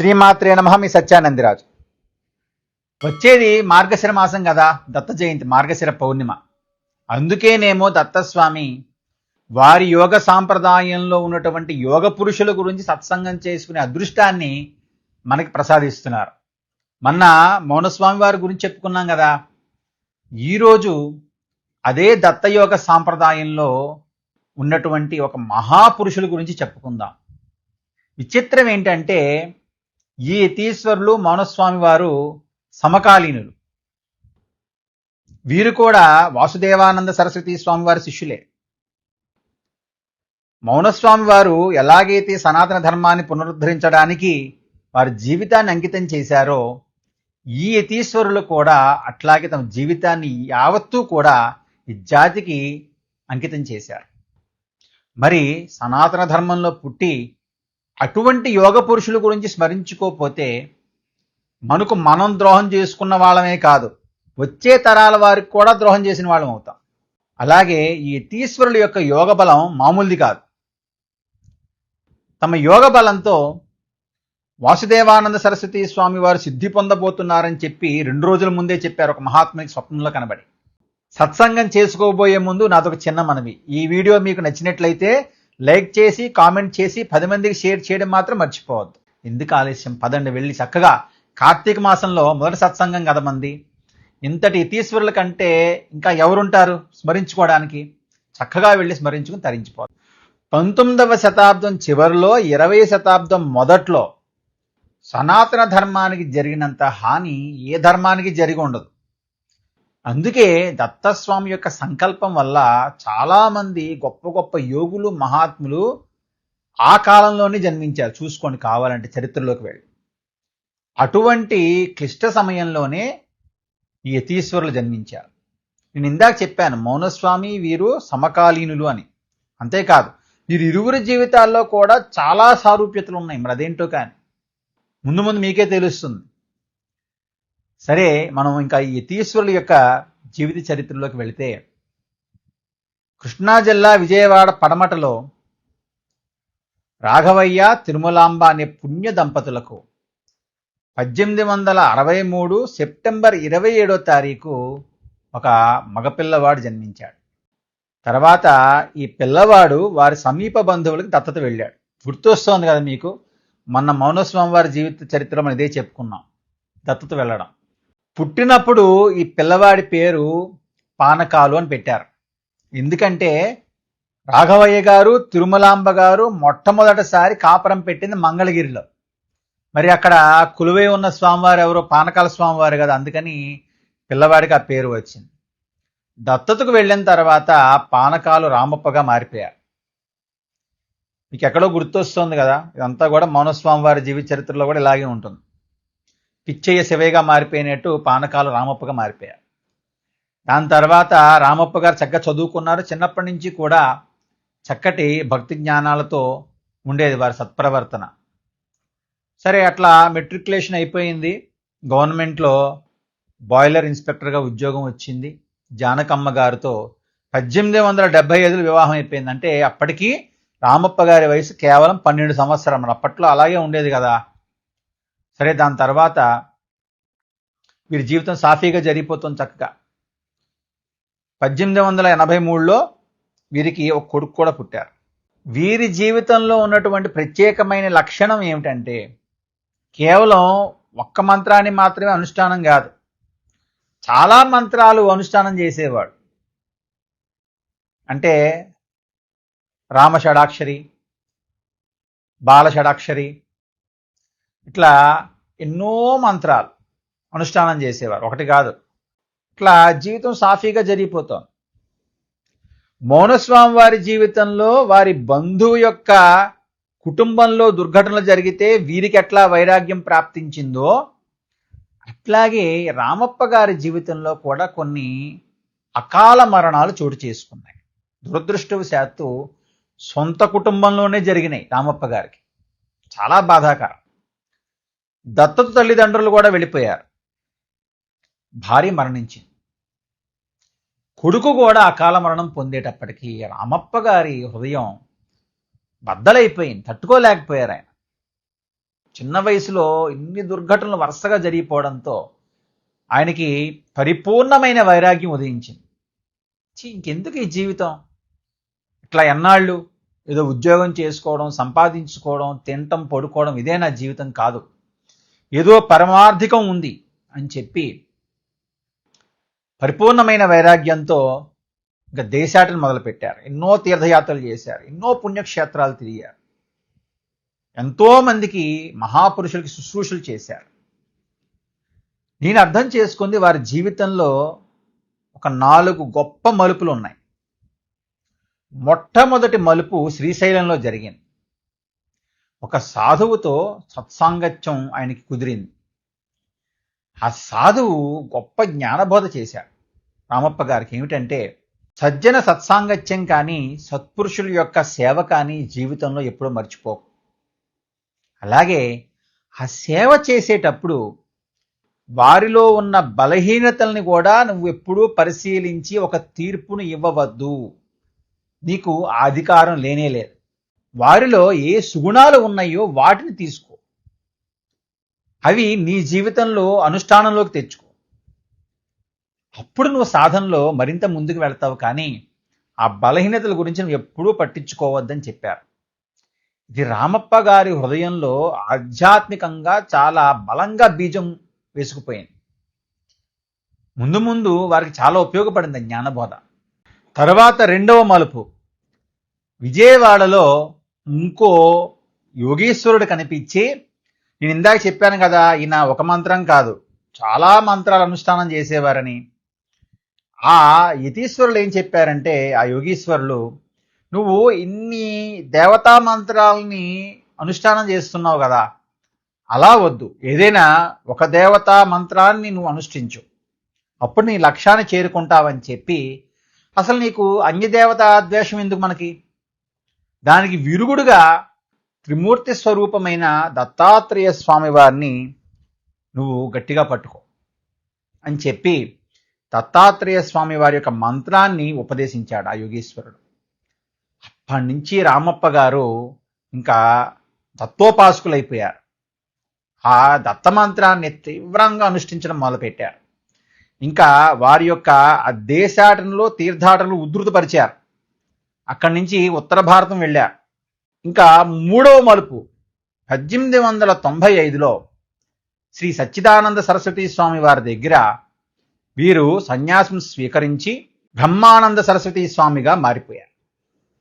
శ్రీమాత్రే నమ మీ సత్యానందిరాజు. వచ్చేది మార్గశిర మాసం కదా దత్త జయంతి మార్గశిర పౌర్ణిమ. అందుకేనేమో దత్తస్వామి వారి యోగ సాంప్రదాయంలో ఉన్నటువంటి యోగ పురుషుల గురించి సత్సంగం చేసుకునే అదృష్టాన్ని మనకి ప్రసాదిస్తున్నారు. మొన్న మౌనస్వామి వారి గురించి చెప్పుకున్నాం కదా ఈరోజు అదే దత్తయోగ సాంప్రదాయంలో ఉన్నటువంటి ఒక మహాపురుషుల గురించి చెప్పుకుందాం. విచిత్రం ఏంటంటే ఈ యతీశ్వరులు మౌనస్వామి వారు సమకాలీనులు. వీరు కూడా వాసుదేవానంద సరస్వతి స్వామి వారి శిష్యులే. మౌనస్వామి వారు ఎలాగైతే సనాతన ధర్మాన్ని పునరుద్ధరించడానికి వారి జీవితాన్ని అంకితం చేశారో ఈ యతీశ్వరులు కూడా అట్లాగే తమ జీవితాన్ని యావత్తూ కూడా ఈ జాతికి అంకితం చేశారు. మరి సనాతన ధర్మంలో పుట్టి అటువంటి యోగ పురుషుల గురించి స్మరించుకోకపోతే మనకు మనం ద్రోహం చేసుకున్న వాళ్ళమే కాదు వచ్చే తరాల వారికి కూడా ద్రోహం చేసిన వాళ్ళం అవుతాం. అలాగే ఈ యతీశ్వరుల యొక్క యోగ బలం మామూలుది కాదు. తమ యోగ బలంతో వాసుదేవానంద సరస్వతి స్వామి వారు సిద్ధి పొందబోతున్నారని చెప్పి రెండు రోజుల ముందే చెప్పారు ఒక మహాత్మకి స్వప్నంలో కనబడి. సత్సంగం చేసుకోబోయే ముందు నాదొక చిన్న మనవి. ఈ వీడియో మీకు నచ్చినట్లయితే లైక్ చేసి కామెంట్ చేసి పది మందికి షేర్ చేయడం మాత్రం మర్చిపోవద్దు. ఎందుకు ఆలస్యం. పదండి వెళ్ళి చక్కగా కార్తీక మాసంలో మొదటి సత్సంగం కదా మంది. ఇంతటి ఇతీశ్వరుల కంటే ఇంకా ఎవరుంటారు స్మరించుకోవడానికి? చక్కగా వెళ్ళి స్మరించుకుని తరించిపోదు పంతొమ్మిదవ శతాబ్దం చివరిలో ఇరవై శతాబ్దం మొదట్లో సనాతన ధర్మానికి జరిగినంత హాని ఏ ధర్మానికి జరిగి ఉండదు. అందుకే దత్తస్వామి యొక్క సంకల్పం వల్ల చాలామంది గొప్ప గొప్ప యోగులు మహాత్ములు ఆ కాలంలోనే జన్మించారు. చూసుకోండి కావాలంటే చరిత్రలోకి వెళ్ళి. అటువంటి క్లిష్ట సమయంలోనే ఈ యతీశ్వరులు జన్మించారు. నేను ఇందాక చెప్పాను మౌనస్వామి వీరు సమకాలీనులు అని. అంతేకాదు వీరు ఇరువురి జీవితాల్లో కూడా చాలా సారూప్యతలు ఉన్నాయి. మరి అదేంటో కానీ. ముందు ముందు మీకే తెలుస్తుంది. సరే మనం ఇంకా ఈ యతీశ్వరుల యొక్క జీవిత చరిత్రలోకి వెళితే కృష్ణా జిల్లా విజయవాడ పడమటలో రాఘవయ్య తిరుమలాంబ అనే పుణ్య దంపతులకు పద్దెనిమిది వందల అరవై మూడు సెప్టెంబర్ ఇరవై ఏడో తారీఖు ఒక మగపిల్లవాడు జన్మించాడు. తర్వాత ఈ పిల్లవాడు వారి సమీప బంధువులకు దత్తత వెళ్ళాడు. గుర్తొస్తోంది కదా మీకు? మొన్న మౌనస్వామి వారి జీవిత చరిత్ర మనం ఇదే చెప్పుకున్నాం. దత్తత వెళ్ళడం. పుట్టినప్పుడు ఈ పిల్లవాడి పేరు పానకాలు అని పెట్టారు. ఎందుకంటే రాఘవయ్య గారు తిరుమలాంబ గారు మొట్టమొదటిసారి కాపురం పెట్టింది మంగళగిరిలో. మరి అక్కడ కులువై ఉన్న స్వామివారు ఎవరో పానకాల స్వామివారు కదా అందుకని పిల్లవాడికి ఆ పేరు వచ్చింది. దత్తతకు వెళ్ళిన తర్వాత పానకాలు రామప్పగా మారిపోయారు. మీకు ఎక్కడో గుర్తొస్తుంది కదా ఇదంతా కూడా మౌనస్వామి వారి జీవిత చరిత్రలో కూడా ఇలాగే ఉంటుంది. పిచ్చయ్య శివయ్యగా మారిపోయినట్టు పానకాలు రామప్పగా మారిపోయారు. దాని తర్వాత రామప్ప గారు చక్కగా చదువుకున్నారు. చిన్నప్పటి నుంచి కూడా చక్కటి భక్తి జ్ఞానాలతో ఉండేది వారి సత్ప్రవర్తన. సరే అట్లా మెట్రికులేషన్ అయిపోయింది. గవర్నమెంట్లో బాయిలర్ ఇన్స్పెక్టర్గా ఉద్యోగం వచ్చింది. జానకమ్మ గారితో పద్దెనిమిది వందల డెబ్బై ఐదులో వివాహం అయిపోయింది. అంటే అప్పటికీ రామప్ప గారి వయసు కేవలం పన్నెండు సంవత్సరం అప్పట్లో అలాగే ఉండేది కదా. సరే దాని తర్వాత వీరి జీవితం సాఫీగా జరిగిపోతుంది చక్కగా. పద్దెనిమిది వందల ఎనభై మూడులో వీరికి ఒక కొడుకు కూడా పుట్టారు. వీరి జీవితంలో ఉన్నటువంటి ప్రత్యేకమైన లక్షణం ఏమిటంటే కేవలం ఒక్క మంత్రాన్ని మాత్రమే అనుష్ఠానం కాదు చాలా మంత్రాలు అనుష్ఠానం చేసేవాడు. అంటే రామ షడాక్షరి బాల షడాక్షరి ఇట్లా ఎన్నో మంత్రాలు అనుష్ఠానం చేసేవారు. ఒకటి కాదు. ఇట్లా జీవితం సాఫీగా జరిగిపోతుంది. మౌనస్వామి వారి జీవితంలో వారి బంధువు యొక్క కుటుంబంలో దుర్ఘటనలు జరిగితే వీరికి ఎట్లా వైరాగ్యం ప్రాప్తించిందో అట్లాగే రామప్ప గారి జీవితంలో కూడా కొన్ని అకాల మరణాలు చోటు చేసుకున్నాయి. దురదృష్టవశాత్తు సొంత కుటుంబంలోనే జరిగినాయి రామప్ప గారికి. చాలా బాధాకరం. దత్తత తల్లిదండ్రులు కూడా వెళ్ళిపోయారు. భార్య మరణించింది. కొడుకు కూడా అకాల మరణం పొందేటప్పటికీ రామప్ప గారి హృదయం బద్దలైపోయింది తట్టుకోలేకపోయారు ఆయన. చిన్న వయసులో ఇన్ని దుర్ఘటనలు వరుసగా జరిగిపోవడంతో ఆయనకి పరిపూర్ణమైన వైరాగ్యం ఉదయించింది. ఇంకెందుకు ఈ జీవితం? ఇట్లా ఎన్నాళ్ళు ఏదో ఉద్యోగం చేసుకోవడం సంపాదించుకోవడం తినటం పడుకోవడం ఇదే నా జీవితం కాదు. ఏదో పరమార్థికం ఉంది అని చెప్పి పరిపూర్ణమైన వైరాగ్యంతో ఇంకా దేశాటను మొదలుపెట్టారు. ఎన్నో తీర్థయాత్రలు చేశారు. ఎన్నో పుణ్యక్షేత్రాలు తిరిగారు. ఎంతో మందికి మహాపురుషులకి శుశ్రూషలు చేశారు. నేను అర్థం చేసుకుంది వారి జీవితంలో ఒక నాలుగు గొప్ప మలుపులు ఉన్నాయి. మొట్టమొదటి మలుపు శ్రీశైలంలో జరిగింది. ఒక సాధువుతో సత్సాంగత్యం ఆయనకి కుదిరింది. ఆ సాధువు గొప్ప జ్ఞానబోధ చేశాడు. రామప్ప గారికి ఏమిటంటే సజ్జన సత్సాంగత్యం కానీ సత్పురుషుల యొక్క సేవ కానీ జీవితంలో ఎప్పుడూ మర్చిపో అలాగే ఆ సేవ చేసేటప్పుడు వారిలో ఉన్న బలహీనతల్ని కూడా నువ్వు ఎప్పుడూ పరిశీలించి ఒక తీర్పును ఇవ్వవద్దు. నీకు ఆ అధికారం లేనే లేదు. వారిలో ఏ సుగుణాలు ఉన్నాయో వాటిని తీసుకో. అవి నీ జీవితంలో అనుష్ఠానంలోకి తెచ్చుకో. అప్పుడు నువ్వు సాధనలో మరింత ముందుకు వెళ్తావు కానీ ఆ బలహీనతల గురించి నువ్వు ఎప్పుడూ పట్టించుకోవద్దని చెప్పారు. ఇది రామప్ప గారి హృదయంలో ఆధ్యాత్మికంగా చాలా బలంగా బీజం వేసుకుపోయింది. ముందు ముందు వారికి చాలా ఉపయోగపడింది జ్ఞానబోధ. తర్వాత రెండవ మలుపు. విజయవాడలో ఇంకో యోగేశ్వరుడు కనిపించి నేను ఇందాక చెప్పాను కదా ఈయన ఒక మంత్రం కాదు. చాలా మంత్రాలు అనుష్ఠానం చేసేవారని. ఆ యతీశ్వరులు ఏం చెప్పారంటే ఆ యోగీశ్వరులు నువ్వు ఇన్ని దేవతా మంత్రాలని అనుష్ఠానం చేస్తున్నావు కదా అలా వద్దు. ఏదైనా ఒక దేవతా మంత్రాన్ని నువ్వు అనుష్ఠించు. అప్పుడు నీ లక్ష్యాన్ని చేరుకుంటావని చెప్పి అసలు నీకు అన్యదేవత ద్వేషం ఎందుకు మనకి? దానికి విరుగుడుగా త్రిమూర్తి స్వరూపమైన దత్తాత్రేయ స్వామి వారిని నువ్వు గట్టిగా పట్టుకో అని చెప్పి దత్తాత్రేయ స్వామి వారి యొక్క మంత్రాన్ని ఉపదేశించాడు ఆ యోగేశ్వరుడు. అప్పటి నుంచి రామప్ప గారు ఇంకా దత్తోపాసకులైపోయారు. ఆ దత్త మంత్రాన్ని తీవ్రంగా అనుష్ఠించడం మొదలుపెట్టారు. ఇంకా వారి యొక్క ఆ దేశాటనలో తీర్థాటనలు ఉధృతపరిచారు. అక్కడి నుంచి ఉత్తర భారతం వెళ్ళారు ఇంకా మూడవ మలుపు పద్దెనిమిది వందల తొంభై ఐదులో శ్రీ సచ్చిదానంద సరస్వతి స్వామి వారి దగ్గర వీరు సన్యాసం స్వీకరించి బ్రహ్మానంద సరస్వతి స్వామిగా మారిపోయారు.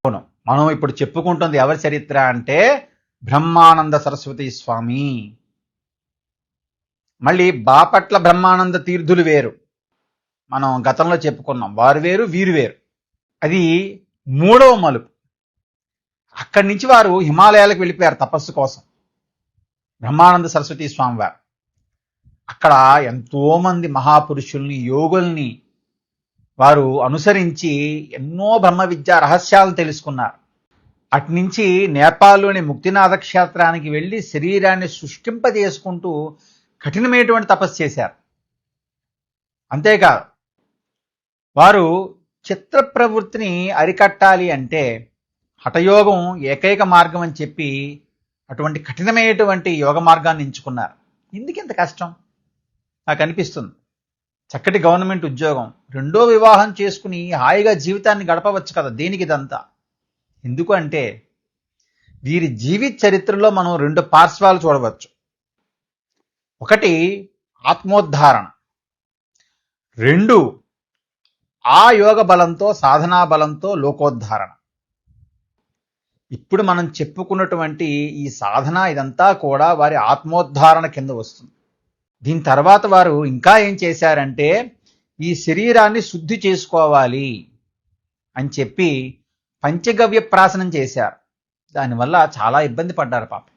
అవును మనం ఇప్పుడు చెప్పుకుంటుంది ఎవరి చరిత్ర అంటే బ్రహ్మానంద సరస్వతి స్వామి. మళ్ళీ బాపట్ల బ్రహ్మానంద తీర్థులు వేరు. మనం గతంలో చెప్పుకున్నాం వారు వేరు వీరు వేరు. అది మూడవ మలుపు. అక్కడి నుంచి వారు హిమాలయాలకు వెళ్ళిపోయారు తపస్సు కోసం. బ్రహ్మానంద సరస్వతి స్వామి వారు. అక్కడ ఎంతోమంది మహాపురుషుల్ని యోగుల్ని వారు అనుసరించి ఎన్నో బ్రహ్మ విద్యా రహస్యాలను తెలుసుకున్నారు. అటు నుంచి నేపాల్లోని ముక్తినాథ క్షేత్రానికి వెళ్ళి శరీరాన్ని సృష్టింపజేసుకుంటూ కఠినమైనటువంటి తపస్సు చేశారు. అంతేకాదు వారు చిత్ర ప్రవృత్తిని అరికట్టాలి అంటే హఠయోగం ఏకైక మార్గం అని చెప్పి అటువంటి కఠినమైనటువంటి యోగ మార్గాన్ని ఎంచుకున్నారు. ఎందుకు ఇంత కష్టం? నాకు అనిపిస్తుంది. చక్కటి గవర్నమెంట్ ఉద్యోగం రెండో వివాహం చేసుకుని హాయిగా జీవితాన్ని గడపవచ్చు కదా దేనికి ఇదంతా? ఎందుకు అంటే వీరి జీవిత చరిత్రలో మనం రెండు పార్శ్వాలు చూడవచ్చు. ఒకటి ఆత్మోద్ధారణ. రెండు ఆ యోగ బలంతో సాధనా బలంతో లోకోద్ధారణ. ఇప్పుడు మనం చెప్పుకున్నటువంటి ఈ సాధన ఇదంతా కూడా వారి ఆత్మోద్ధారణ కింద వస్తుంది. దీని తర్వాత వారు ఇంకా ఏం చేశారంటే ఈ శరీరాన్ని శుద్ధి చేసుకోవాలి అని చెప్పి పంచగవ్య ప్రాసనం చేశారు. దానివల్ల చాలా ఇబ్బంది పడ్డారు పాపం.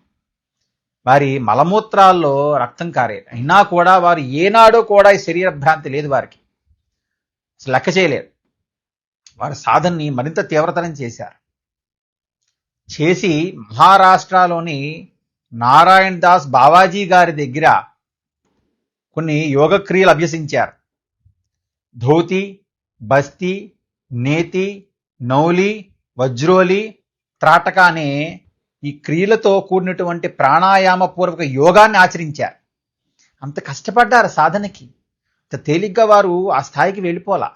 వారి మలమూత్రాల్లో రక్తం కారేది. అయినా కూడా వారు ఏనాడో కూడా ఈ శరీర భ్రాంతి లేదు వారికి. లెక్క చేయలేరు వారి సాధనని మరింత తీవ్రతరం చేశారు. చేసి మహారాష్ట్రలోని నారాయణ దాస్ బావాజీ గారి దగ్గర కొన్ని యోగక్రియలు అభ్యసించారు. ధోతి బస్తి నేతి నౌలి వజ్రోలి త్రాటక అనే ఈ క్రియలతో కూడినటువంటి ప్రాణాయామ పూర్వక యోగాన్ని ఆచరించారు. అంత కష్టపడ్డారు సాధనకి. తేలిగ్గా వారు ఆ స్థాయికి వెళ్ళిపోలా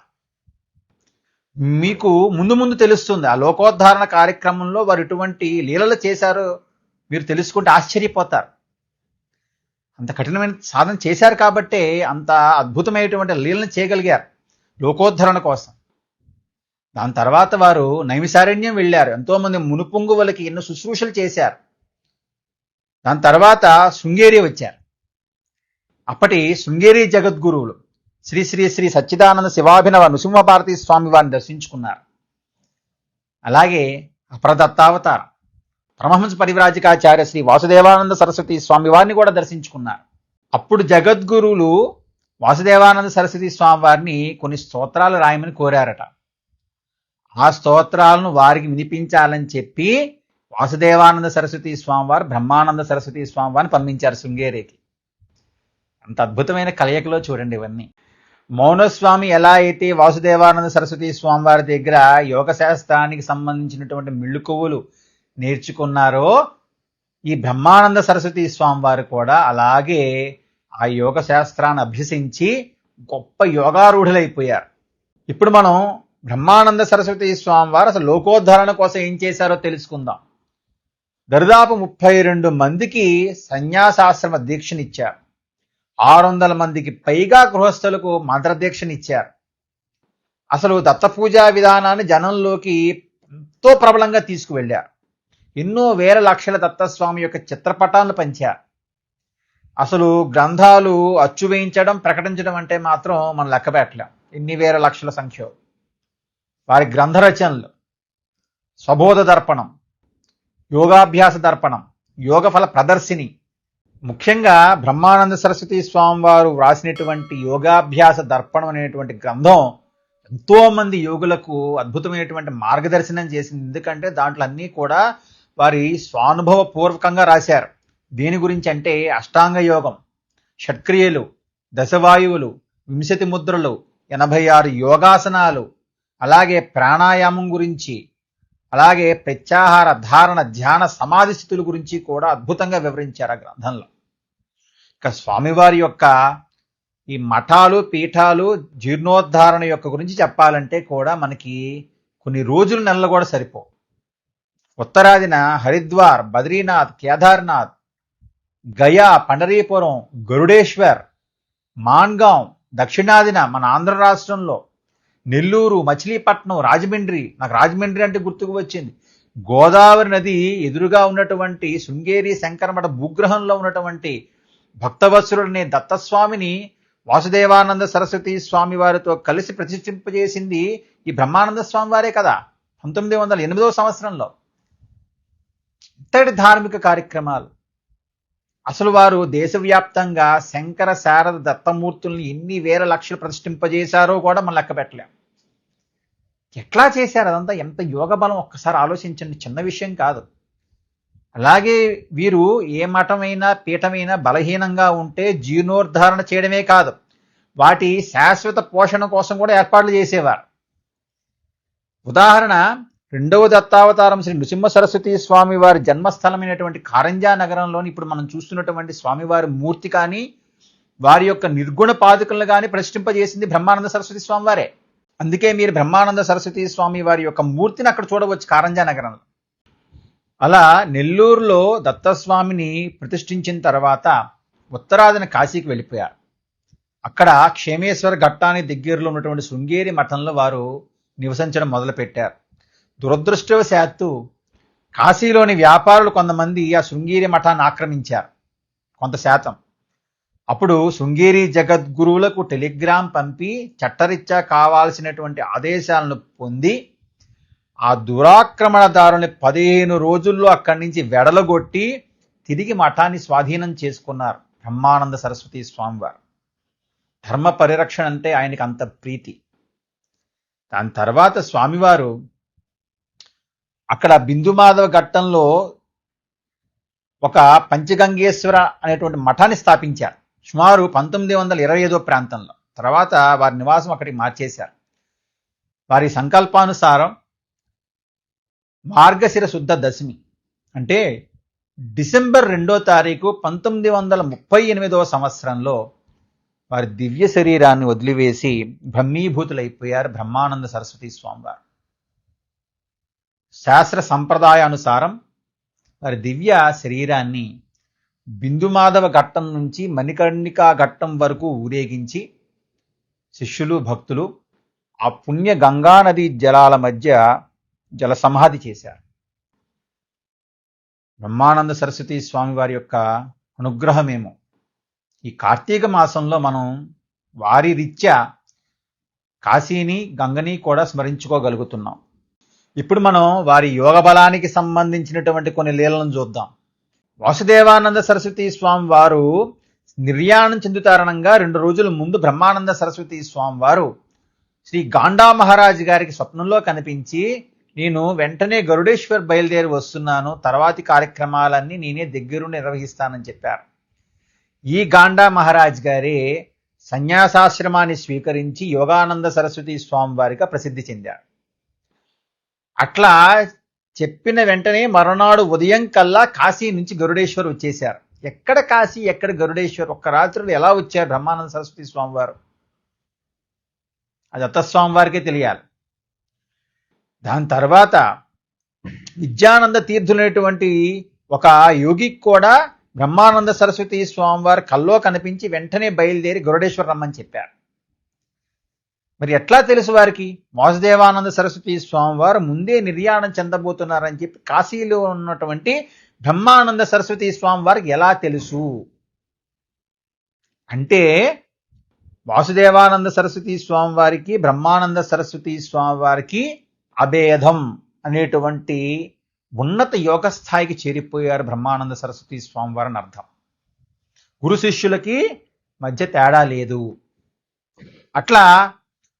మీకు ముందు ముందు తెలుస్తుంది ఆ లోకోద్ధారణ కార్యక్రమంలో వారు ఎటువంటి లీలలు చేశారో మీరు తెలుసుకుంటే ఆశ్చర్యపోతారు. అంత కఠినమైన సాధన చేశారు కాబట్టే అంత అద్భుతమైనటువంటి లీలను చేయగలిగారు లోకోద్ధరణ కోసం. దాని తర్వాత వారు నైమిసారణ్యం వెళ్ళారు ఎంతోమంది మునుపొంగువలకి ఎన్నో శుశ్రూషలు చేశారు. దాని తర్వాత శృంగేరి వచ్చారు. అప్పటి శృంగేరి జగద్గురువులు. శ్రీ శ్రీ శ్రీ సచ్చిదానంద శివాభినవ నృసింహభారతి స్వామి వారిని దర్శించుకున్నారు. అలాగే అప్రదత్తావతారం. పరమహంస పరివ్రాజకాచార్య శ్రీ వాసుదేవానంద సరస్వతి స్వామి వారిని కూడా దర్శించుకున్నారు. అప్పుడు జగద్గురువులు వాసుదేవానంద సరస్వతి స్వామి వారిని కొన్ని స్తోత్రాలు రాయమని కోరారట. ఆ స్తోత్రాలను వారికి వినిపించాలని చెప్పి వాసుదేవానంద సరస్వతి స్వామివారు బ్రహ్మానంద సరస్వతి స్వామి వారిని పంపించారు శృంగేరికి. అంత అద్భుతమైన కలయికలో చూడండి ఇవన్నీ. మౌనస్వామి ఎలా అయితే వాసుదేవానంద సరస్వతి స్వామి వారి దగ్గర యోగ శాస్త్రానికి సంబంధించినటువంటి మిళ్ళుకువులు నేర్చుకున్నారో ఈ బ్రహ్మానంద సరస్వతి స్వామి వారు కూడా అలాగే ఆ యోగ శాస్త్రాన్ని అభ్యసించి గొప్ప యోగారూఢులైపోయారు. ఇప్పుడు మనం బ్రహ్మానంద సరస్వతి స్వామి వారు అసలు లోకోద్ధరణ కోసం ఏం చేశారో తెలుసుకుందాం. దరిదాపు ముప్పై రెండు మందికి సన్యాసాశ్రమ దీక్షనిచ్చారు. ఆరు వందల మందికి పైగా గృహస్థులకు మంత్రదీక్షనిచ్చారు. అసలు దత్తపూజా విధానాన్ని జనంలోకి ఎంతో ప్రబలంగా తీసుకువెళ్ళారు. ఎన్నో వేల లక్షల దత్తస్వామి యొక్క చిత్రపటాలను పంచారు. అసలు గ్రంథాలు అచ్చు వేయించడం ప్రకటించడం అంటే మాత్రం మనం లెక్కపెట్టలేం ఎన్ని వేల లక్షల సంఖ్య. వారి గ్రంథ రచనలు స్వబోధ దర్పణం యోగాభ్యాస దర్పణం యోగఫల ప్రదర్శిని ముఖ్యంగా బ్రహ్మానంద సరస్వతి స్వామి వారు వ్రాసినటువంటి యోగాభ్యాస దర్పణం అనేటువంటి గ్రంథం ఎంతోమంది యోగులకు అద్భుతమైనటువంటి మార్గదర్శనం చేసింది. ఎందుకంటే దాంట్లో అన్నీ కూడా వారి స్వానుభవ పూర్వకంగా రాశారు. దేని గురించి అంటే అష్టాంగ యోగం షట్క్రియలు దశవాయువులు వింశతి ముద్రలు ఎనభై ఆరు యోగాసనాలు అలాగే ప్రాణాయామం గురించి అలాగే ప్రత్యాహార ధారణ ధ్యాన సమాధి స్థితుల గురించి కూడా అద్భుతంగా వివరించారు ఆ గ్రంథంలో. ఇక స్వామివారి యొక్క ఈ మఠాలు పీఠాలు జీర్ణోద్ధారణ యొక్క గురించి చెప్పాలంటే కూడా మనకి కొన్ని రోజులు నెలలు కూడా సరిపో ఉత్తరాదిన హరిద్వార్ బద్రీనాథ్ కేదార్నాథ్ గయా పండరీపురం గరుడేశ్వర్ మాన్గాం దక్షిణాదిన మన ఆంధ్ర రాష్ట్రంలో నెల్లూరు మచిలీపట్నం రాజమండ్రి నాకు రాజమండ్రి అంటే గుర్తుకు వచ్చింది. గోదావరి నది ఎదురుగా ఉన్నటువంటి శృంగేరి శంకరమఠ భూగ్రహంలో ఉన్నటువంటి భక్తవత్సరుడనే దత్తస్వామిని వాసుదేవానంద సరస్వతి స్వామి వారితో కలిసి ప్రతిష్ఠింపజేసింది ఈ బ్రహ్మానంద స్వామి వారే కదా. పంతొమ్మిది వందల ఎనిమిదవ సంవత్సరంలో. ఇత్తడి ధార్మిక కార్యక్రమాలు. అసలు వారు దేశవ్యాప్తంగా శంకర శారద దత్తమూర్తుల్ని ఎన్ని వేల లక్షలు ప్రతిష్ఠింపజేశారో కూడా మనం లెక్క పెట్టలేం. ఎట్లా చేశారు? అదంతా ఎంత యోగ బలం? ఒక్కసారి ఆలోచించండి. చిన్న విషయం కాదు. అలాగే వీరు ఏ మఠమైనా పీఠమైనా బలహీనంగా ఉంటే జీర్ణోద్ధారణ చేయడమే కాదు. వాటి శాశ్వత పోషణ కోసం కూడా ఏర్పాట్లు చేసేవారు. ఉదాహరణ రెండవ దత్తావతారం శ్రీ నృసింహ సరస్వతి స్వామి వారి జన్మస్థలమైనటువంటి కారంజా నగరంలోని ఇప్పుడు మనం చూస్తున్నటువంటి స్వామివారి మూర్తి కానీ వారి యొక్క నిర్గుణ పాదుకలను కానీ ప్రతిష్ఠింపజేసింది బ్రహ్మానంద సరస్వతి స్వామి వారే అందుకే మీరు బ్రహ్మానంద సరస్వతి స్వామి వారి యొక్క మూర్తిని అక్కడ చూడవచ్చు కారంజా నగరంలో. అలా నెల్లూరులో దత్తస్వామిని ప్రతిష్ఠించిన తర్వాత ఉత్తరాదిన కాశీకి వెళ్ళిపోయారు. అక్కడ క్షేమేశ్వర ఘట్టానికి దగ్గరలో ఉన్నటువంటి శృంగేరి మఠంలో వారు నివసించడం మొదలుపెట్టారు. దురదృష్టవశాత్తు కాశీలోని వ్యాపారులు కొంతమంది ఆ శృంగేరి మఠాన్ని ఆక్రమించారు. కొంత శాతం. అప్పుడు శృంగేరి జగద్గురువులకు టెలిగ్రామ్ పంపి చట్టరీత్యా కావాల్సినటువంటి ఆదేశాలను పొంది ఆ దురాక్రమణదారుని పదిహేను రోజుల్లో అక్కడి నుంచి వెడలగొట్టి తిరిగి మఠాన్ని స్వాధీనం చేసుకున్నారు బ్రహ్మానంద సరస్వతి స్వామివారు. ధర్మ పరిరక్షణ అంటే ఆయనకి అంత ప్రీతి. దాని తర్వాత స్వామివారు అక్కడ బిందుమాధవ ఘట్టంలో ఒక పంచగంగేశ్వర అనేటువంటి మఠాన్ని స్థాపించారు. సుమారు పంతొమ్మిది వందల ఇరవై ఐదో ప్రాంతంలో. తర్వాత వారి నివాసం అక్కడికి మార్చేశారు. వారి సంకల్పానుసారం మార్గశిర శుద్ధ దశమి అంటే డిసెంబర్ రెండో తారీఖు పంతొమ్మిది వందల ముప్పై ఎనిమిదవ సంవత్సరంలో వారి దివ్య శరీరాన్ని వదిలివేసి బ్రహ్మీభూతులైపోయారు బ్రహ్మానంద సరస్వతి స్వామివారు. శాస్త్ర సంప్రదాయానుసారం వారి దివ్య శరీరాన్ని బిందుమాధవ ఘట్టం నుంచి మణికర్ణికా ఘట్టం వరకు ఊరేగించి శిష్యులు భక్తులు ఆ పుణ్య గంగానది జలాల మధ్య జల సమాధి చేశారు. బ్రహ్మానంద సరస్వతి స్వామి వారి యొక్క అనుగ్రహమేమో. ఈ కార్తీక మాసంలో మనం వారి రీత్యా కాశీని గంగని కూడా స్మరించుకోగలుగుతున్నాం. ఇప్పుడు మనం వారి యోగ బలానికి సంబంధించినటువంటి కొన్ని లీలలను చూద్దాం. వాసుదేవానంద సరస్వతి స్వామి వారు నిర్యాణం చెందుతారణంగా రెండు రోజుల ముందు బ్రహ్మానంద సరస్వతి స్వామి వారు శ్రీ గాండా మహారాజు గారికి స్వప్నంలో కనిపించి నేను వెంటనే గరుడేశ్వర్ బయలుదేరి వస్తున్నాను. తర్వాతి కార్యక్రమాలన్నీ నేనే దగ్గరుండి నిర్వహిస్తానని చెప్పారు. ఈ గాండా మహారాజ్ గారే సన్యాసాశ్రమాన్ని స్వీకరించి యోగానంద సరస్వతి స్వామి వారిగా ప్రసిద్ధి చెందారు. అట్లా చెప్పిన వెంటనే మరునాడు ఉదయం కల్లా కాశీ నుంచి గరుడేశ్వర్ వచ్చేశారు. ఎక్కడ కాశీ ఎక్కడ గరుడేశ్వర్ ఒక్క రాత్రులు ఎలా వచ్చారు బ్రహ్మానంద సరస్వతి స్వామివారు? అది దత్తస్వామి వారికే తెలియాలి. దాని తర్వాత విద్యానంద తీర్థులైనటువంటి ఒక యోగికి కూడా బ్రహ్మానంద సరస్వతి స్వామివారు కల్లో కనిపించి వెంటనే బయలుదేరి గరుడేశ్వర రమ్మని చెప్పారు. మరి ఎట్లా తెలుసు వారికి? వాసుదేవానంద సరస్వతి స్వామి వారు ముందే నిర్యాణం చెందబోతున్నారని చెప్పి కాశీలో ఉన్నటువంటి బ్రహ్మానంద సరస్వతి స్వామి వారికి ఎలా తెలుసు? అంటే వాసుదేవానంద సరస్వతి స్వామి వారికి బ్రహ్మానంద సరస్వతి స్వామి వారికి అభేదం అనేటువంటి ఉన్నత యోగ స్థాయికి చేరిపోయారు బ్రహ్మానంద సరస్వతి స్వామి వారిని అర్థం. గురు శిష్యులకి మధ్య తేడా లేదు. అట్లా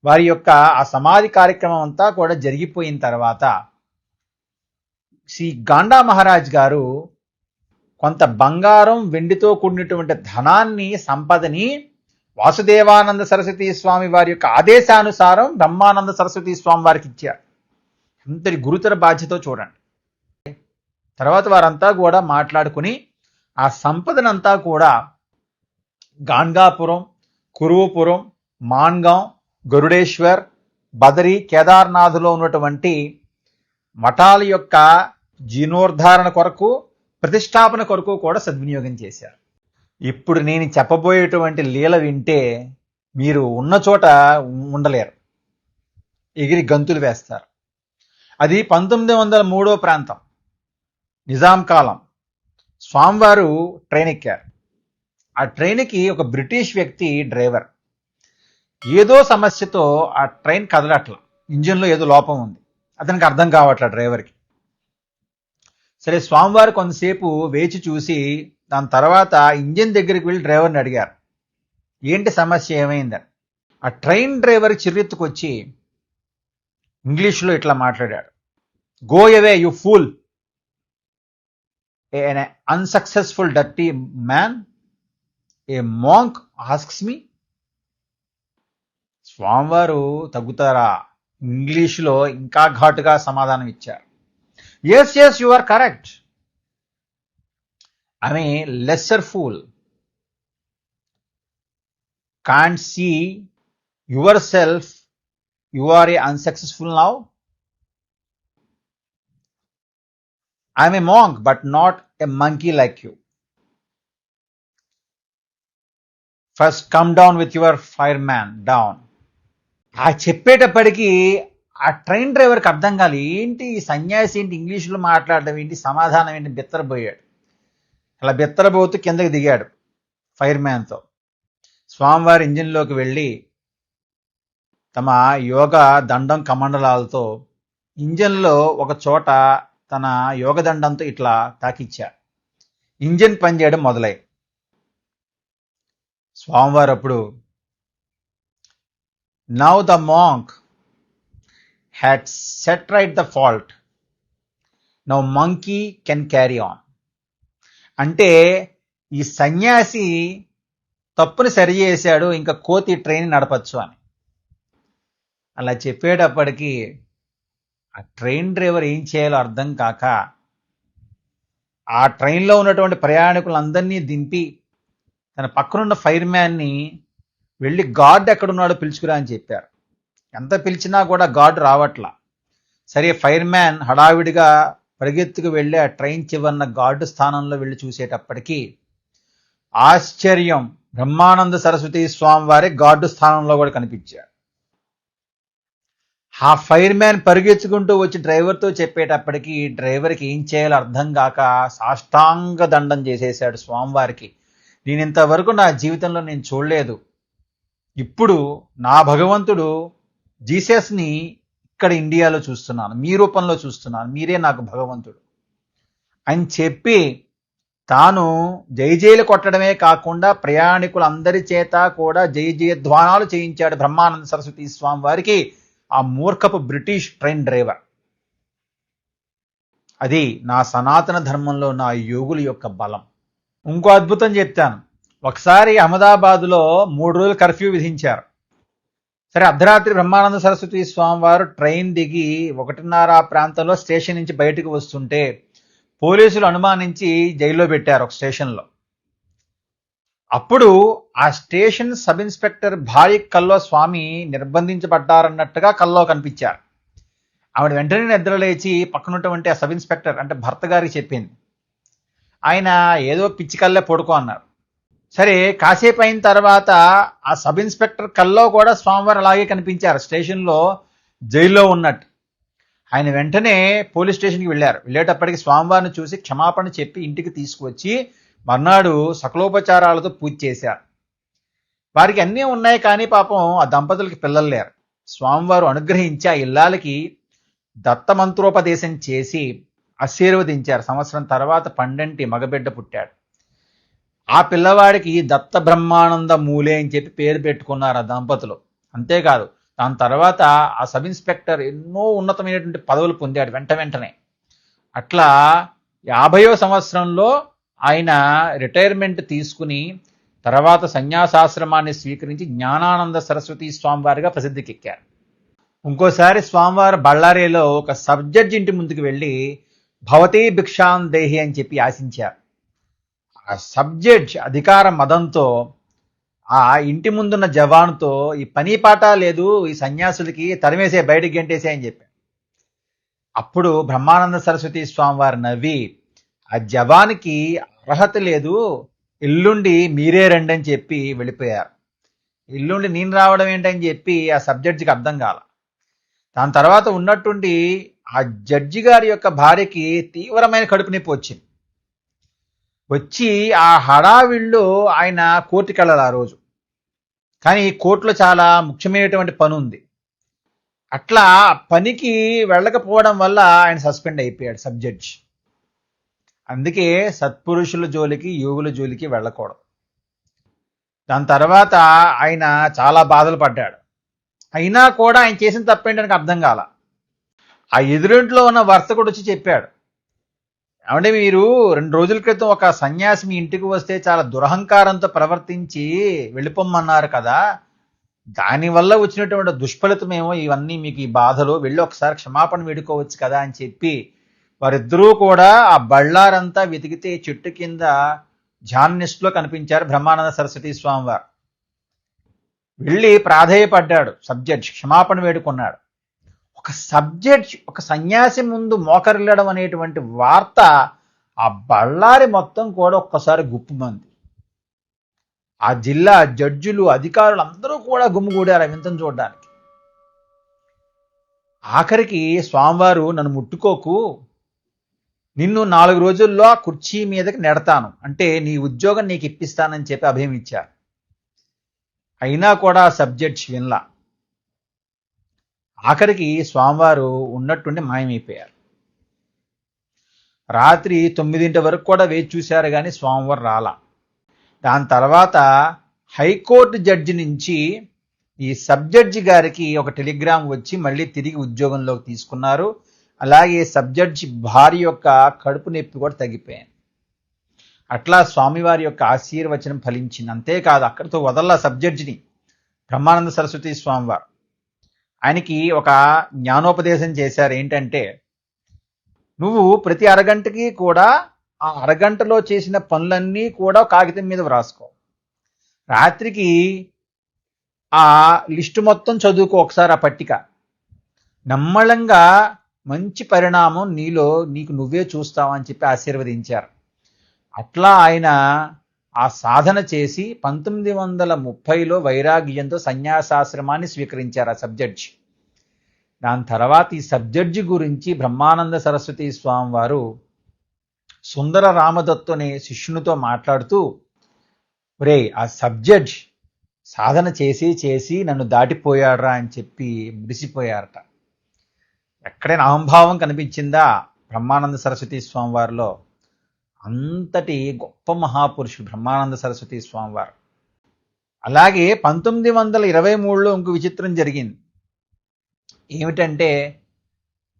వారి యొక్క ఆ సమాధి కార్యక్రమం అంతా కూడా జరిగిపోయిన తర్వాత శ్రీ గాండా మహారాజ్ గారు కొంత బంగారం వెండితో కూడినటువంటి ధనాన్ని సంపదని వాసుదేవానంద సరస్వతి స్వామి వారి యొక్క ఆదేశానుసారం బ్రహ్మానంద సరస్వతి స్వామి వారికి ఇచ్చారు. అంతటి గురుతర బాధ్యత చూడండి. తర్వాత వారంతా కూడా మాట్లాడుకుని ఆ సంపదనంతా కూడా గాంగాపురం కురువుపురం మాన్గాం గరుడేశ్వర్ బదరి కేదార్నాథ్లో ఉన్నటువంటి మఠాల యొక్క జీర్ణోద్ధారణ కొరకు ప్రతిష్టాపన కొరకు కూడా సద్వినియోగం చేశారు. ఇప్పుడు నేను చెప్పబోయేటువంటి లీల వింటే మీరు ఉన్న చోట ఉండలేరు. ఎగిరి గంతులు వేస్తారు. అది పంతొమ్మిది వందల మూడో ప్రాంతం. నిజాం కాలం. స్వామివారు ట్రైన్ ఎక్కారు. ఆ ట్రైన్కి ఒక బ్రిటిష్ వ్యక్తి డ్రైవర్. ఏదో సమస్యతో ఆ ట్రైన్ కదలట్ల. ఇంజిన్లో ఏదో లోపం ఉంది. అతనికి అర్థం కావట్లా డ్రైవర్కి. సరే స్వామివారు కొంతసేపు వేచి చూసి దాని తర్వాత ఇంజిన్ దగ్గరికి వెళ్ళి డ్రైవర్ని అడిగారు. ఏంటి సమస్య? ఏమైందని. ఆ ట్రైన్ డ్రైవర్ చిర్రెత్తుకొచ్చి ఇంగ్లీష్లో ఇట్లా మాట్లాడాడు. Go away you fool an unsuccessful dirty man. A monk asks me స్వామివారు తగ్గుతారా? ఇంగ్లీష్లో ఇంకా ఘాటుగా సమాధానం ఇచ్చారు. Yes yes you are correct I lesser fool can't see yourself you are a unsuccessful now I'm a monk but not a monkey like you first come down with your fire man down ఆ చెప్పేటప్పటికీ ఆ train డ్రైవర్కి అర్థం కాలి. ఏంటి ఈ సన్యాసి ఏంటి ఇంగ్లీష్లో మాట్లాడడం ఏంటి? సమాధానం ఏంటి? బిత్తరబోయాడు అలా బిత్తరబోతూ కిందకి దిగాడు ఫైర్ మ్యాన్తో స్వామివారి ఇంజిన్లోకి వెళ్ళి తమ యోగ దండం కమండలాలతో ఇంజన్లో ఒక చోట తన యోగ దండంతో ఇట్లా తాకిచ్చా ఇంజన్ పనిచేయడం మొదలై. స్వామివారు అప్పుడు now the monk had set right the fault now monkey can carry on అంటే ఈ సన్యాసి తప్పుని సరిచేశాడు ఇంకా కోతి ట్రైన్ నడపచ్చు అని. అలా చెప్పేటప్పటికీ ఆ ట్రైన్ డ్రైవర్ ఏం చేయాలో అర్థం కాక ఆ ట్రైన్లో ఉన్నటువంటి ప్రయాణికులందరినీ దింపి తన పక్కనున్న ఫైర్ మ్యాన్ని వెళ్ళి గాడ్ ఎక్కడున్నాడో పిలుచుకురా అని చెప్పారు. ఎంత పిలిచినా కూడా గాడ్ రావట్లా. సరే ఫైర్ మ్యాన్ హడావిడిగా పరిగెత్తుకు వెళ్ళి ఆ ట్రైన్ చివరన గాడ్ స్థానంలో వెళ్ళి చూసేటప్పటికీ ఆశ్చర్యం. బ్రహ్మానంద సరస్వతి స్వామి వారి గార్డు స్థానంలో కూడా కనిపించారు. ఆ ఫైర్ మ్యాన్ పరిగెత్తుకుంటూ వచ్చి డ్రైవర్తో చెప్పేటప్పటికి డ్రైవర్కి ఏం చేయాలో అర్థం కాక సాష్టాంగ దండం చేసేశాడు స్వామివారికి. నేను ఇంతవరకు నా జీవితంలో నేను చూడలేదు. ఇప్పుడు నా భగవంతుడు జీసస్ని ఇక్కడ ఇండియాలో చూస్తున్నాను. మీ రూపంలో చూస్తున్నాను. మీరే నాకు భగవంతుడు. అని చెప్పి తాను జైజైలు కొట్టడమే కాకుండా ప్రయాణికులందరి చేత కూడా జై జయధ్వానాలు చేయించాడు బ్రహ్మానంద సరస్వతి స్వామి వారికి ఆ మూర్ఖపు బ్రిటిష్ ట్రైన్ డ్రైవర్. అది నా సనాతన ధర్మంలో నా యోగుల యొక్క బలం. ఇంకో అద్భుతం చెప్తాను. ఒకసారి అహ్మదాబాద్లో మూడు రోజులు కర్ఫ్యూ విధించారు. సరే అర్ధరాత్రి బ్రహ్మానంద సరస్వతి స్వామివారు ట్రైన్ దిగి ఒకటిన్నర ప్రాంతంలో స్టేషన్ నుంచి బయటకు వస్తుంటే పోలీసులు అనుమానించి జైల్లో పెట్టారు ఒక స్టేషన్లో. అప్పుడు ఆ స్టేషన్ సబ్ ఇన్స్పెక్టర్ భార్య కల్లో స్వామి నిర్బంధించబడ్డారన్నట్టుగా కల్లో కనిపించారు. ఆవిడ వెంటనే నిద్రలేచి పక్కనున్నటువంటి ఆ సబ్ ఇన్స్పెక్టర్ అంటే భర్త గారికి చెప్పింది. ఆయన ఏదో పిచ్చి కల్లే పడుకో అన్నారు. సరే కాసేపు అయిన తర్వాత ఆ సబ్ ఇన్స్పెక్టర్ కల్లో కూడా స్వామివారు అలాగే కనిపించారు. స్టేషన్లో జైల్లో ఉన్నట్టు. ఆయన వెంటనే పోలీస్ స్టేషన్కి వెళ్ళారు. వెళ్ళేటప్పటికి స్వామివారిని చూసి క్షమాపణ చెప్పి ఇంటికి తీసుకువచ్చి మర్నాడు సకలోపచారాలతో పూజ చేశారు. వారికి అన్నీ ఉన్నాయి కానీ పాపం ఆ దంపతులకి పిల్లలు లేరు. స్వామివారు అనుగ్రహించి ఆ ఇల్లాలకి దత్తమంత్రోపదేశం చేసి ఆశీర్వదించారు. సంవత్సరం తర్వాత పండంటి మగబిడ్డ పుట్టాడు. ఆ పిల్లవాడికి దత్త బ్రహ్మానంద మూలే అని చెప్పి పేరు పెట్టుకున్నారు ఆ దంపతులు. అంతేకాదు దాని తర్వాత ఆ సబ్ ఇన్స్పెక్టర్ ఎన్నో ఉన్నతమైనటువంటి పదవులు పొందాడు వెంట వెంటనే. అట్లా యాభయో సంవత్సరంలో ఆయన రిటైర్మెంట్ తీసుకుని తర్వాత సన్యాసాశ్రమాన్ని స్వీకరించి జ్ఞానానంద సరస్వతి స్వామివారిగా ప్రసిద్ధికెక్కారు. ఇంకోసారి స్వామివారు బళ్ళారిలో ఒక సబ్జడ్జ్ ఇంటి ముందుకు వెళ్ళి భవతీ భిక్షాం దేహి అని చెప్పి ఆశించారు. ఆ సబ్జడ్జ్ అధికార మదంతో ఆ ఇంటి ముందున్న జవాన్తో ఈ పని పాట లేదు ఈ సన్యాసులకి తరిమేసే బయటికి గెంటేసే అని చెప్పారు అప్పుడు బ్రహ్మానంద సరస్వతి స్వామి వారు నవ్వి ఆ జవానికి అర్హత లేదు ఇల్లుండి మీరే రండి అని చెప్పి వెళ్ళిపోయారు. ఇల్లుండి నేను రావడం ఏంటని చెప్పి ఆ సబ్జడ్జికి అర్థం కాల. దాని తర్వాత ఉన్నట్టుండి ఆ జడ్జి గారి యొక్క భార్యకి తీవ్రమైన కడుపు నొప్పి వచ్చింది. వచ్చి ఆ హడావిళ్ళు ఆయన కోర్టుకి వెళ్ళాలి ఆ రోజు. కానీ కోర్టులో చాలా ముఖ్యమైనటువంటి పని ఉంది. అట్లా పనికి వెళ్ళకపోవడం వల్ల ఆయన సస్పెండ్ అయిపోయాడు సబ్ అందుకే సత్పురుషుల జోలికి యోగుల జోలికి వెళ్ళకూడదు. దాని తర్వాత ఆయన చాలా బాధలు పడ్డాడు. అయినా కూడా ఆయన చేసిన తప్పేంటని అర్థం కాల. ఆ ఎదురింట్లో ఉన్న వర్తకుడు వచ్చి చెప్పాడు ఏమంటే మీరు రెండు రోజుల క్రితం ఒక సన్యాసి మీ ఇంటికి వస్తే చాలా దురహంకారంతో ప్రవర్తించి వెళ్ళిపోమ్మన్నారు కదా. దానివల్ల వచ్చినటువంటి దుష్ఫలితమేమో ఇవన్నీ మీకు ఈ బాధలు. వెళ్ళి ఒకసారి క్షమాపణ వేడుకోవచ్చు కదా అని చెప్పి వారిద్దరూ కూడా ఆ బళ్ళారంతా వెతికితే చెట్టు కింద ధ్యానిస్టులో కనిపించారు బ్రహ్మానంద సరస్వతి స్వామివారు. వెళ్ళి ప్రాధేయపడ్డాడు సబ్జెక్ట్ క్షమాపణ వేడుకున్నాడు. ఒక సబ్జెక్ట్ ఒక సన్యాసి ముందు మోకరిల్లడం అనేటువంటి వార్త ఆ బళ్ళారి మొత్తం కూడా ఒక్కసారి గుప్పుమంది. ఆ జిల్లా జడ్జిలు అధికారులు అందరూ కూడా గుమ్ముగూడారు ఆ వింతను చూడడానికి. ఆఖరికి స్వామివారు నన్ను ముట్టుకోకు. నిన్ను నాలుగు రోజుల్లో ఆ కుర్చీ మీదకి నెడతాను. అంటే నీ ఉద్యోగం నీకు ఇప్పిస్తానని చెప్పి అభయం ఇచ్చారు. అయినా కూడా సబ్జెక్ట్స్ వినలా. ఆఖరికి స్వామివారు ఉన్నట్టుండి మాయమైపోయారు. రాత్రి తొమ్మిదింటి వరకు కూడా వేచి చూశారు కానీ స్వామివారు రాలా. దాని తర్వాత హైకోర్టు జడ్జి నుంచి ఈ సబ్ జడ్జి గారికి ఒక టెలిగ్రామ్ వచ్చి మళ్ళీ తిరిగి ఉద్యోగంలోకి తీసుకున్నారు. అలాగే సబ్ జడ్జి భార్య యొక్క కడుపు నొప్పి కూడా తగ్గిపోయింది. అట్లా స్వామివారి యొక్క ఆశీర్వచనం ఫలించింది. అంతేకాదు అక్కడితో వదల్లా సబ్ జడ్జిని. బ్రహ్మానంద సరస్వతి స్వామివారు. ఆయనకి ఒక జ్ఞానోపదేశం చేశారు. ఏంటంటే నువ్వు ప్రతి అరగంటకి కూడా ఆ అరగంటలో చేసిన పనులన్నీ కూడా కాగితం మీద వ్రాసుకో. రాత్రికి ఆ లిస్టు మొత్తం చదువుకో ఒకసారి ఆ పట్టిక. నమ్మళంగా మంచి పరిణామం నీలో నీకు నువ్వే చూస్తావని చెప్పి ఆశీర్వదించారు. అట్లా ఆయన ఆ సాధన చేసి పంతొమ్మిది వందల ముప్పైలో వైరాగ్యంతో సన్యాసాశ్రమాన్ని స్వీకరించారు ఆ సబ్జడ్జి. దాని తర్వాత ఈ సబ్జడ్జి గురించి బ్రహ్మానంద సరస్వతి స్వామి వారు సుందర రామదత్తు అనే శిష్యునితో మాట్లాడుతూ ఒరే ఆ సబ్జడ్జ్ సాధన చేసి చేసి నన్ను దాటిపోయాడ్రా అని చెప్పి మురిసిపోయారట. ఎక్కడైనా అహంభావం కనిపించిందా బ్రహ్మానంద సరస్వతి స్వామి వారిలో? అంతటి గొప్ప మహాపురుషుడు బ్రహ్మానంద సరస్వతి స్వామివారు అలాగే పంతొమ్మిది వందల ఇరవై మూడులో ఇంకో విచిత్రం జరిగింది. ఏమిటంటే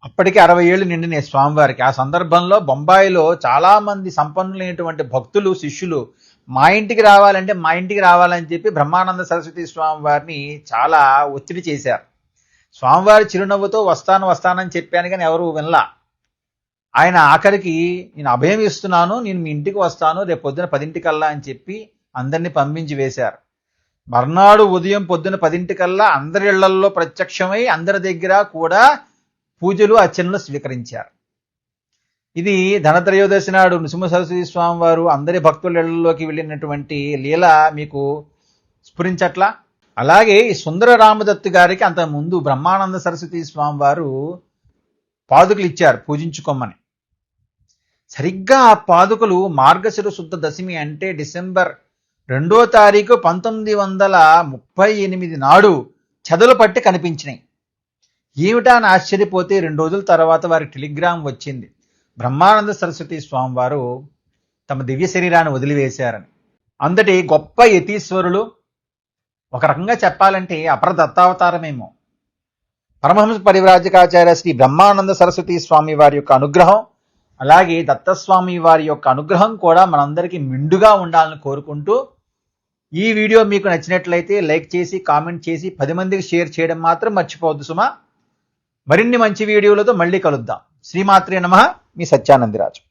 అప్పటికి అరవై ఏళ్ళు నిండిన స్వామివారికి ఆ సందర్భంలో బొంబాయిలో చాలామంది సంపన్నులైనటువంటి భక్తులు శిష్యులు మా ఇంటికి రావాలంటే మా ఇంటికి రావాలని చెప్పి బ్రహ్మానంద సరస్వతి స్వామి వారిని చాలా ఒత్తిడి చేశారు. స్వామివారి చిరునవ్వుతో వస్తాను వస్తానని చెప్పాను కానీ ఎవరు వినలా. ఆయన ఆఖరికి నేను అభయం ఇస్తున్నాను నేను మీ ఇంటికి వస్తాను రేపు పొద్దున పదింటికల్లా అని చెప్పి అందరినీ పంపించి వేశారు. మర్నాడు ఉదయం పొద్దున పదింటికల్లా అందరి ఇళ్ళల్లో ప్రత్యక్షమై అందరి దగ్గర కూడా పూజలు అర్చనలు స్వీకరించారు. ఇది ధనత్రయోదశి నాడు నృసింహ సరస్వతి స్వామి వారు అందరి భక్తుల ఇళ్ళలోకి వెళ్ళినటువంటి లీల మీకు స్ఫురించట్లా? అలాగే సుందర రామదత్తు గారికి అంతకుముందు ముందు బ్రహ్మానంద సరస్వతి స్వామి వారు పాదుకలు ఇచ్చారు పూజించుకోమని. సరిగ్గా ఆ పాదుకలు మార్గశిర శుద్ధ దశమి అంటే డిసెంబర్ రెండో తారీఖు పంతొమ్మిది వందల ముప్పై ఎనిమిది నాడు చెదలు పట్టి కనిపించినాయి. ఏమిటా అని ఆశ్చర్యపోతే రెండు రోజుల తర్వాత వారి టెలిగ్రామ్ వచ్చింది. బ్రహ్మానంద సరస్వతి స్వామి వారు తమ దివ్య శరీరాన్ని వదిలివేశారని. అందటి గొప్ప యతీశ్వరులు ఒక రకంగా చెప్పాలంటే అపర దత్తావతారమేమో పరమహంస పరివ్రాజకాచార్య శ్రీ బ్రహ్మానంద సరస్వతి స్వామి వారి యొక్క అనుగ్రహం అలాగే దత్తస్వామి వారి యొక్క అనుగ్రహం కూడా మనందరికీ మిండుగా ఉండాలని కోరుకుంటూ ఈ వీడియో మీకు నచ్చినట్లయితే లైక్ చేసి కామెంట్ చేసి పది మందికి షేర్ చేయడం మాత్రం మర్చిపోవద్దు సుమా. మరిన్ని మంచి వీడియోలతో మళ్ళీ కలుద్దాం. శ్రీమాత్రే నమ. మీ సత్యానందిరాజు.